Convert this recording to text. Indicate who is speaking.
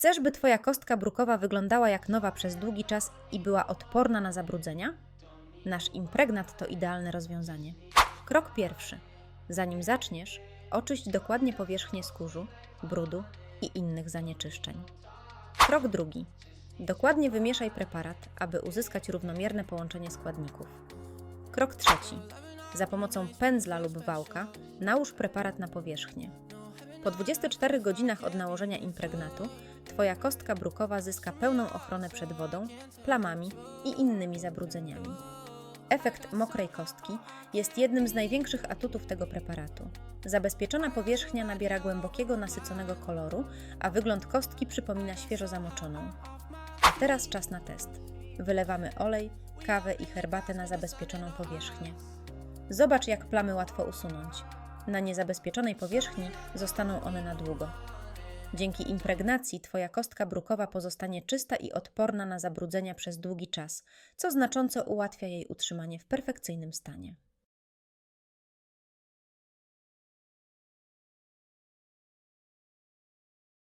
Speaker 1: Chcesz, by Twoja kostka brukowa wyglądała jak nowa przez długi czas i była odporna na zabrudzenia? Nasz impregnat to idealne rozwiązanie. Krok pierwszy. Zanim zaczniesz, oczyść dokładnie powierzchnię skórzu, brudu i innych zanieczyszczeń. Krok drugi. Dokładnie wymieszaj preparat, aby uzyskać równomierne połączenie składników. Krok trzeci. Za pomocą pędzla lub wałka nałóż preparat na powierzchnię. Po 24 godzinach od nałożenia impregnatu Twoja kostka brukowa zyska pełną ochronę przed wodą, plamami i innymi zabrudzeniami. Efekt mokrej kostki jest jednym z największych atutów tego preparatu. Zabezpieczona powierzchnia nabiera głębokiego, nasyconego koloru, a wygląd kostki przypomina świeżo zamoczoną. A teraz czas na test. Wylewamy olej, kawę i herbatę na zabezpieczoną powierzchnię. Zobacz, jak plamy łatwo usunąć. Na niezabezpieczonej powierzchni zostaną one na długo. Dzięki impregnacji Twoja kostka brukowa pozostanie czysta i odporna na zabrudzenia przez długi czas, co znacząco ułatwia jej utrzymanie w perfekcyjnym stanie.